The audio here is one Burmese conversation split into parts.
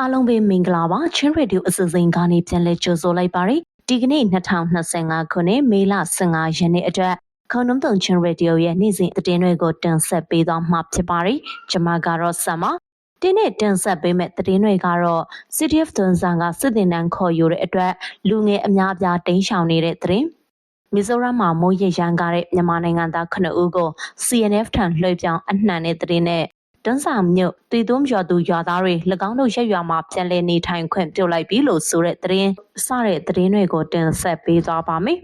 အားလုံးပဲမင်္ဂလာပါချင်းရေဒီယိုအစီအစဉ်ကနေပြန်လည်ကြိုဆိုလိုက်ပါရယ်ဒီကနေ့2025ခုနှစ်မေလ15ရက်နေ့အတွက်ခေါင်းနှုံးတုံချင်းရေဒီယိုရဲ့နေ့စဉ်သတင်းတွေကိုတင်ဆက်ပေးသွားမှာဖြစ်ပါရယ်ကျွန်မကတော့ဆမ်မဒီနေ့တင်ဆက်ပေးမယ့်သတင်းတွေကတော့ CTF သွန်ဆောင်ကစစ်တင်တန်းခေါ်ယူတဲ့အတွက်လူငယ်အများအပြားတိမ်းရှောင်နေတဲ့သတင်းမီဇိုရမ်မှာမိုးရရန်ကားတဲ့မြန်မာနိုင်ငံသား9ဦးကို CNF ထံလွှဲပြောင်းအနှံတဲ့သတင်းနဲ့ တန်းစာမြို့တည်သွုံရွာသူရွာသားတွေ၎င်းတို့ရက်ရွာမှာပြန်လည်နေထိုင်ခွင့်ပြုလိုက်ပြီလို့ဆိုတဲ့သတင်းစတဲ့သတင်းတွေကိုတင်ဆက်ပေးသွားပါမယ်။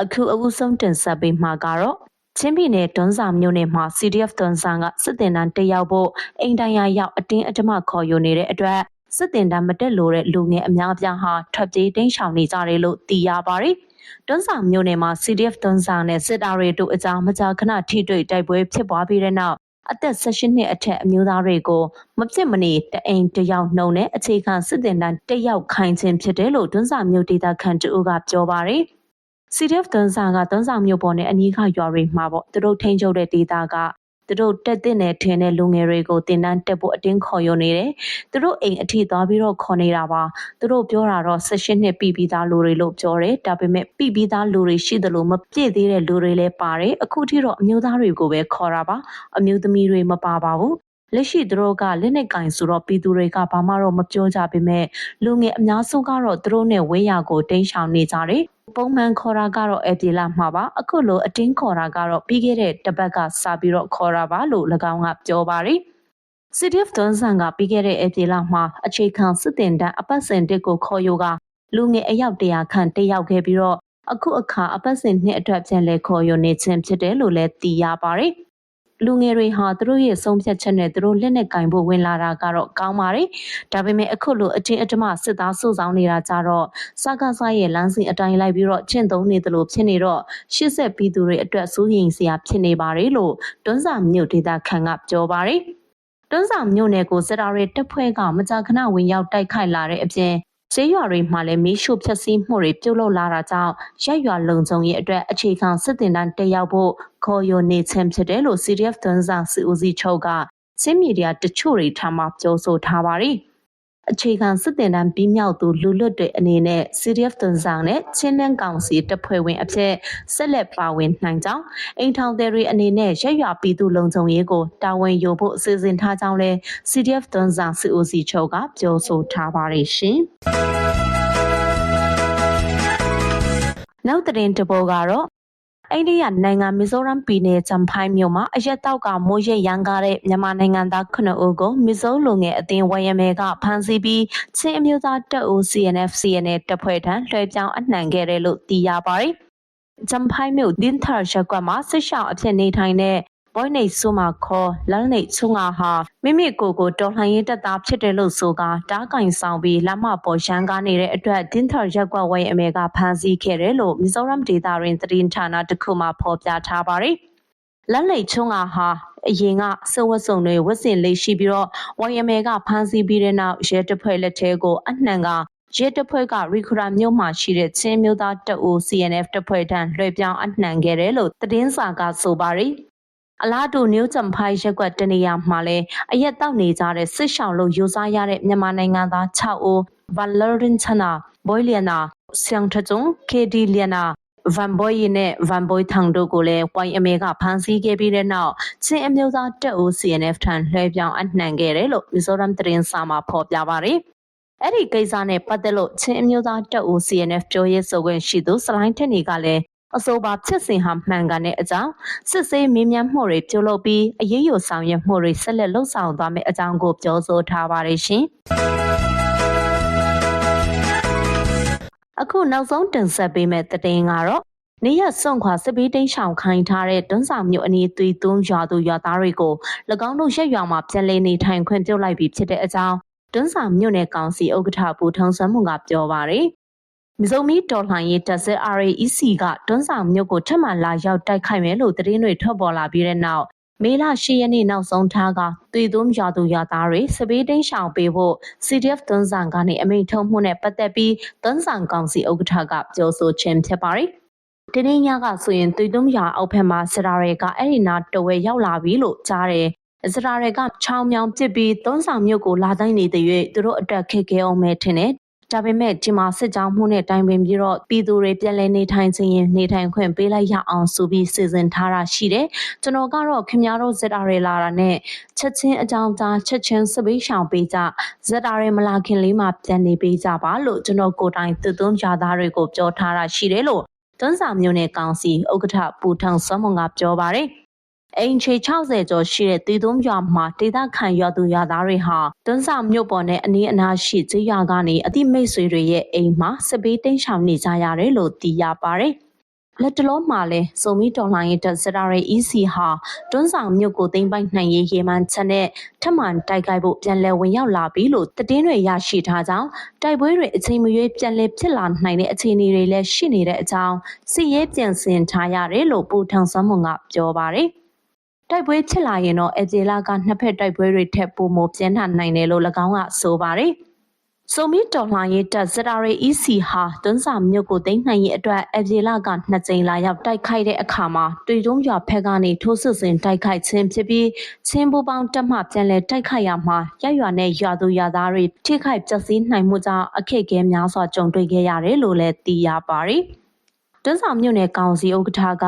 အခုအဦးဆုံးတင်ဆက်ပေးမှာကတော့ချင်းပြည်နယ်တွန်းစာမြို့နယ်မှာ CDF တွန်းစာကစစ်တင်တန်းတက်ရောက်ဖို့အိမ်တိုင်ယာရောက်အတင်းအဓမ္မခေါ်ယူနေတဲ့အတွက်စစ်တင်တန်းမတက်လို့တဲ့လူငယ်အများအပြားဟာထွက်ပြေးတိမ်းရှောင်နေကြတယ်လို့သိရပါတယ်။ တွန်းစာမြို့နယ်မှာ CDF တွန်းစာနဲ့စစ်သားတွေတို့အကြားမကြာခဏထိတွေ့တိုက်ပွဲဖြစ်ပွားပြီးတဲ့နောက်အသက်16နှစ်အထက်အမျိုးသားတွေကိုမဖြစ်မနေတအိမ်တယောက်နှုံနဲ့အခြေခံစစ်တင်တန်းတက်ရောက်ခိုင်းခြင်းဖြစ်တယ်လို့တွန်းစာမြို့ဒေသခံတအုပ်ကပြောပါတယ်။ CDF တွန်းစာကတွန်းစာမြို့ပေါ်နဲ့အနီးကရွာတွေမှာပေါ့သူတို့ထိန်းချုပ်တဲ့ဒေသက သူတို့တက်တဲ့နဲ့ထင်းတဲ့လူငယ်တွေကိုတင်တန်းတက်ဖို့အတင်းခေါ်ယူနေတယ်။သူတို့အိမ်အထိသွားပြီးတော့ခေါ်နေတာပါ။သူတို့ပြောတာတော့16နှစ်ပြည်ပြီးသားလူတွေလို့ပြောတယ်။ဒါပေမဲ့ပြည်ပြီးသားလူတွေရှိသလိုမပြည့်သေးတဲ့လူတွေလည်းပါတယ်။အခုထိတော့အမျိုးသားတွေကိုပဲခေါ်တာပါ။အမျိုးသမီးတွေမပါပါဘူး။ လက်ရှိသူတို့ကလက်နဲ့ကင်ဆိုတော့ပြည်သူတွေကဘာမှတော့မပြောကြပေမဲ့လူငယ်အများစုကတော့သူတို့နဲ့ဝေးရကိုတိမ်းရှောင်နေကြတယ်ပုံမှန်ခေါ်တာကတော့အပြေလာမှာပါအခုလိုအတင်းခေါ်တာကတော့ပြီးခဲ့တဲ့တပတ်ကစပြီးတော့ခေါ်တာပါလို့၎င်းကပြောပါတယ် CDF သွန်းဆန်ကပြီးခဲ့တဲ့အပြေလာမှာအခြေခံစစ်တင်တန်းအပတ်စဉ်တစ်ကိုခေါ်ယူကလူငယ်အယောက်တရာခန့်တက်ရောက်ခဲ့ပြီးတော့အခုအခါအပတ်စဉ်နှစ်အတွက်ပြန်လည်ခေါ်ယူနေခြင်းဖြစ်တယ်လို့လည်းသိရပါတယ် လူငယ်တွေဟာသူတို့ရဲ့ဆုံးဖြတ်ချက်နဲ့သူတို့လက်နဲ့ကင်ဖို့ဝင်လာတာကတော့ကောင်းပါတယ်။ဒါပေမဲ့အခုလိုအချင်းအဓမ္မစစ်သားစုဆောင်နေတာကြတော့စကားစားရဲ့လမ်းစဉ်အတိုင်းလိုက်ပြီးတော့ချင့်သုံးနေသလိုဖြစ်နေတော့ရှစ်ဆက်ပြီးသူတွေအတွက်စိုးရိမ်စရာဖြစ်နေပါတယ်လို့တွန်းစာမြို့ဒေသခံကပြောပါတယ်။တွန်းစာမြို့နယ်ကိုစစ်သားတွေတပ်ဖွဲ့ကမကြာခဏဝင်ရောက်တိုက်ခိုက်လာတဲ့အပြင် ဈေးရွာတွေမှာလည်းမီးရှို့ဖျက်ဆီးမှုတွေပြုလုပ်လာတာကြောင့်ရက်ရွာလုံခြုံရေးအတွက်အခြေခံစစ်တင်တန်းတက်ရောက်ဖို့ခေါ်ယူနေခြင်းဖြစ်တယ်လို့ CDF သွန်းဆောင်စီဦးစီးချုပ်ကစင်မီဒီယာတချို့တွေထမ်းမှပြောဆိုထားပါတယ်။ အခြေခံစစ်တင်တန်းပြီးမြောက်သူလူလွတ်တွေအနေနဲ့ CDF သွန်ဆောင်နဲ့ချင်းနှန်းကောင်စီတပ်ဖွဲ့ဝင်အဖြစ်ဆက်လက်ပါဝင်နိုင်ကြောင်းအိမ်ထောင်တွေအနေနဲ့ရက်ရွာပြည်သူလုံခြုံရေးကိုတာဝန်ယူဖို့အစီအစဉ်ထားကြောင်းလဲ CDF သွန်ဆောင်စီအိုစီချုပ်ကပြောဆိုထားပါတယ်ရှင်။နောက်သတင်းတပုတ်ကတော့ အိန္ဒိယနိုင်ငံမီဇိုရမ်ပြည်နယ်ချမ်ဖိုင်မြို့မှာအရက်တောက်ကမိုးရိပ်ရန်ကားတဲ့မြန်မာနိုင်ငံသား9ဦးကိုမီဇိုလူငယ်အသင်းဝရမဲကဖမ်းဆီးပြီးချင်းအမျိုးသားတပ်ဦး CNF CNA တပ်ဖွဲ့ထံလွှဲပြောင်းအနှံခဲ့တယ်လို့သိရပါတယ်။ချမ်ဖိုင်မြို့ဒင်းထာရက်ကွက်မှာစစ်ရှောင်းအဖြစ်နေထိုင်တဲ့ ဘွိုင်းနေဆုမာခေါ်လန်းနေချုံငါဟာမိမိကိုယ်ကိုတော်လှန်ရေးတပ်သားဖြစ်တယ်လို့ဆိုကာတားကင်ဆောင်ပြီးလမ်းမပေါ်ရန်ကားနေတဲ့အတွက်ဒင်းထာရက်ကွက်ဝိုင်းအမေကဖမ်းဆီးခဲ့တယ်လို့မီဇိုရမ်ဒေသရင်းသတင်းဌာနတစ်ခုမှဖော်ပြထားပါတယ်။လက်လိတ်ချုံငါဟာအရင်ကစဝတ်စုံတွေဝတ်ဆင်လေးရှိပြီးတော့ဝိုင်အမေကဖမ်းဆီးပြီးတဲ့နောက်ရဲတပ်ဖွဲ့လက်ထဲကိုအနှံကရဲတပ်ဖွဲ့ကရီခရာမြို့မှာရှိတဲ့ချင်းမျိုးသားတပ်ဦး CNF တပ်ဖွဲ့ထံလွှဲပြောင်းအနှံခဲ့တယ်လို့သတင်းစာကဆိုပါတယ်။ အလားတူနယူးဂျမ်ဖိုင်ရက်ကွက်တနေရာမှာလည်းအရက်တောက်နေကြတဲ့စစ်ရှောင်းလို့ယူဆရတဲ့မြန်မာနိုင်ငံသား6ဦးဗလရင်ချနာဘွိုလျနာဆန်ထကျုံကေဒီလျနာဗန်ဘွိုယနဲ့ဗန်ဘွိထန်တို့ကိုလည်းဝိုင်းအမေကဖမ်းဆီးခဲ့ပြီးတဲ့နောက်ချင်းအမျိုးသားတပ်ဦး CNF ထံလွှဲပြောင်းအနှံခဲ့တယ်လို့မီဇိုရမ်သတင်းစာမှာဖော်ပြပါတယ်။အဲ့ဒီကိစ္စနဲ့ပတ်သက်လို့ချင်းအမျိုးသားတပ်ဦး CNF ပြောရေးဆိုခွင့်ရှိသူစလိုင်းထက်နေကလည်း အဆိုပါဖြစ်စဉ်ဟာမှန်ကန်တဲ့အကြောင်းစစ်ဆေးမေးမြန်းမှုတွေပြုလုပ်ပြီးအရေးယူဆောင်ရွက်မှုတွေဆက်လက်လှုပ်ဆောင်သွားမယ့်အကြောင်းကိုပြောဆိုထားပါတယ်ရှင်။အခုနောက်ဆုံးတင်ဆက်ပေးမယ့်သတင်းကတော့နေရစွန့်ခွာစစ်ပေးတိန်ရှောင်ခိုင်းထားတဲ့တွန်းဆောင်မြို့အနီးသွေးသွန်းရွာသူရွာသားတွေကို၎င်းတို့ရက်ရွာမှာပြန်လည်နေထိုင်ခွင့်ပြုလိုက်ပြီးဖြစ်တဲ့အကြောင်းတွန်းဆောင်မြို့နယ်ကောင်စီဥက္ကဋ္ဌပူထုံဆန်းမှုကပြောပါရယ် မစုံမီတော်လှန်ရေးတပ်စဲ RAEC ကတွန်းဆောင်မြို့ကိုထပ်မံလာရောက်တိုက်ခိုက်မယ်လို့သတင်းတွေထွက်ပေါ်လာပြီးတဲ့နောက်မေလ10ရက်နေ့နောက်ဆုံးထားကသွေသွန်းရွာသူရွာသားတွေစပေးတိန်ရှောင်ပေးဖို့ CDF တွန်းဆောင်ကနေအမိန့်ထုတ်မှုနဲ့ပတ်သက်ပြီးတွန်းဆောင်ကောင်စီဥက္ကဋ္ဌကပြောဆိုခြင်းဖြစ်ပါတယ်။ဒီနေ့ညကဆိုရင်သွေသွန်းရွာအောက်ဘက်မှာစရာတွေကအဲ့ဒီနာတဝဲရောက်လာပြီလို့ကြားတယ်။အစရာတွေကချောင်းမြောင်ပစ်ပြီးသွန်းဆောင်မြို့ကိုလာတိုင်းနေတဲ့၍သူတို့အတွက်ခက်ခဲအောင်မဲထင်တယ် ဒါပေမဲ့ဒီမှာစစ်ကြောင်းမှုနဲ့တိုင်ပင်ပြီးတော့ပြည်သူတွေပြည်လဲနေထိုင်ခြင်းရင်နေထိုင်ခွင့်ပေးလိုက်ရအောင်ဆိုပြီးစီစဉ်ထားတာရှိတယ်။ကျွန်တော်ကတော့ခင်ဗျားတို့ဇက်တာတွေလာတာနဲ့ချက်ချင်းအကြောင်းကြားချက်ချင်းစပေးရှောင်ပေးကြဇက်တာတွေမလာခင်လေးမှပြန်နေပေးကြပါလို့ကျွန်တော်ကိုယ်တိုင်သူသွန်းကြသားတွေကိုပြောထားတာရှိတယ်လို့သွန်းစာမျိုးနဲ့ကောင်စီဥက္ကဋ္ဌပူထောင်စောမွန်ကပြောပါတယ်။ အိမ်ချေ60ကျော်ရှိတဲ့တည်သုံးရွာမှာဒေသခံရွာသူရွာသားတွေဟာတွန်းစာမြို့ပေါ်နဲ့အနီးအနားရှိကျေးရွာကနေအတိမိတ်ဆွေတွေရဲ့အိမ်မှာစစ်ပေးတိန့်ရှောင်နေကြရတယ်လို့သိရပါတယ်။လက်တလုံးမှာလဲစုံမီတော်လှန်ရေးတပ်စတာရဲ့ EC ဟာတွန်းဆောင်မြို့ကိုသိမ်းပိုက်နိုင်ရေးရေမှန်းချက်နဲ့ထပ်မံတိုက်ခိုက်ဖို့ပြန်လည်ဝင်ရောက်လာပြီလို့တည်င်းတွေရရှိထားကြောင်းတိုက်ပွဲတွေအချိန်မရွေးပြန်လည်ဖြစ်လာနိုင်တဲ့အခြေအနေတွေလည်းရှိနေတဲ့အကြောင်းစစ်ရေးပြန်ဆင်ထားရတယ်လို့ပူထောင်စမ်းမွန်ကပြောပါတယ်။ တိုက်ပွဲဖြစ်လာရင်တော့အဂျေလာကနှစ်ဖက်တိုက်ပွဲတွေထက်ပိုမိုပြင်းထန်နိုင်တယ်လို့၎င်းကဆိုပါတယ်။ဆိုမီတော်လှန်ရေးတပ်စတာရီ EC ဟာတွန်းစာမြို့ကိုသိမ်းနိုင်ရေးအတွက်အဂျေလာကနှစ်ကြိမ်လာရောက်တိုက်ခိုက်တဲ့အခါမှာတွေ့တုံးရွာဖက်ကနေထိုးစစ်ဆင်တိုက်ခိုက်ခြင်းဖြစ်ပြီးချင်းပူပေါင်းတပ်မှပြန်လည်တိုက်ခိုက်ရမှာရရွာနဲ့ရွာသူရွာသားတွေထိခိုက်ပျက်စီးနိုင်မှုကြောင့်အခက်အခဲများစွာကြုံတွေ့ခဲ့ရတယ်လို့လည်းသိရပါတယ်။တွန်းဆောင်မြို့နယ်ကောင်စီဥက္ကဋ္ဌက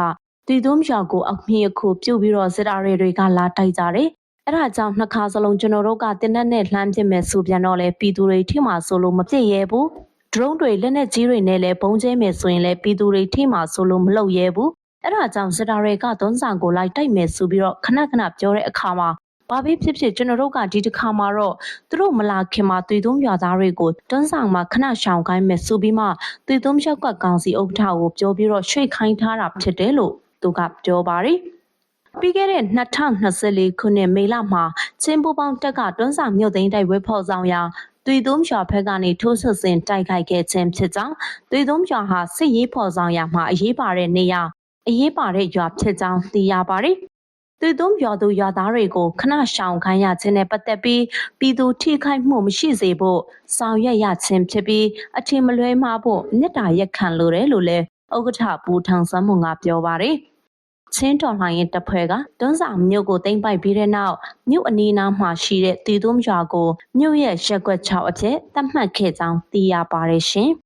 တည်သွုံးရွာကိုအမြင့်အခုပြုတ်ပြီးတော့စစ်တာတွေကလာတိုက်ကြတယ်။အဲ့ဒါကြောင့်နှစ်ခါစလုံးကျွန်တော်တို့ကတင်းနဲ့နဲ့လှမ်းပစ်မယ်ဆိုပြန်တော့လေပြည်သူတွေထိမှဆိုလို့မပြည့်ရဲဘူး။ drone တွေလက်နဲ့ကြီးတွေနဲ့လည်းပုံကျဲမယ်ဆိုရင်လည်းပြည်သူတွေထိမှဆိုလို့မလုပ်ရဲဘူး။အဲ့ဒါကြောင့်စစ်တာတွေကသွန်းဆောင်ကိုလိုက်တိုက်မယ်ဆိုပြီးတော့ခဏခဏပြောတဲ့အခါမှာဘာပဲဖြစ်ဖြစ်ကျွန်တော်တို့ကဒီတစ်ခါမှာတော့သူတို့မလာခင်မှာတည်သုံးရွာသားတွေကိုတွန်းဆောင်မှာခဏရှောင်ခိုင်းမယ်ဆိုပြီးမှတည်သုံးရောက်ကကောင်စီဥက္ကဋ္ဌကိုပြောပြီးတော့ရွှေ့ခိုင်းထားတာဖြစ်တယ်လို့ သူကပြောပါတယ်ပြီးခဲ့တဲ့2024ခုနှစ်မေလမှာချင်းပူပေါင်းတက်ကတွန်းဆောင်မြို့သိမ်းတိုက်ဝဲဖော်ဆောင်ရာသွေသုံးရွာဘက်ကနေထိုးစစ်ဆင်တိုက်ခိုက်ခဲ့ခြင်းဖြစ်ကြောင်းသွေသုံးရွာဟာစစ်ရေးဖော်ဆောင်ရာမှာအရေးပါတဲ့နေရာအရေးပါတဲ့ရွာဖြစ်ကြောင်းသိရပါတယ်။သွေသုံးရွာသူရွာသားတွေကိုခဏရှောင်ခိုင်းရခြင်းနဲ့ပတ်သက်ပြီးပြည်သူထိခိုက်မှုမရှိစေဖို့ဆောင်ရွက်ရခြင်းဖြစ်ပြီးအထင်မလွဲမှားဖို့မေတ္တာရက်ခံလိုတယ်လို့လည်းဥက္ကဋ္ဌပူထောင်စမ်းမွန်ကပြောပါတယ်။ ချင်းတော်လှန်ရေးတပ်ဖွဲ့ကတွန်းစာမြို့ကိုသိမ်းပိုက်ပြီးတဲ့နောက်မြို့အနီးအနားမှာရှိတဲ့တည်သွုံရွာကိုမြို့ရဲ့ရက်ွက်6အဖြစ်သတ်မှတ်ခဲ့ကြောင်းသိရပါတယ်ရှင်။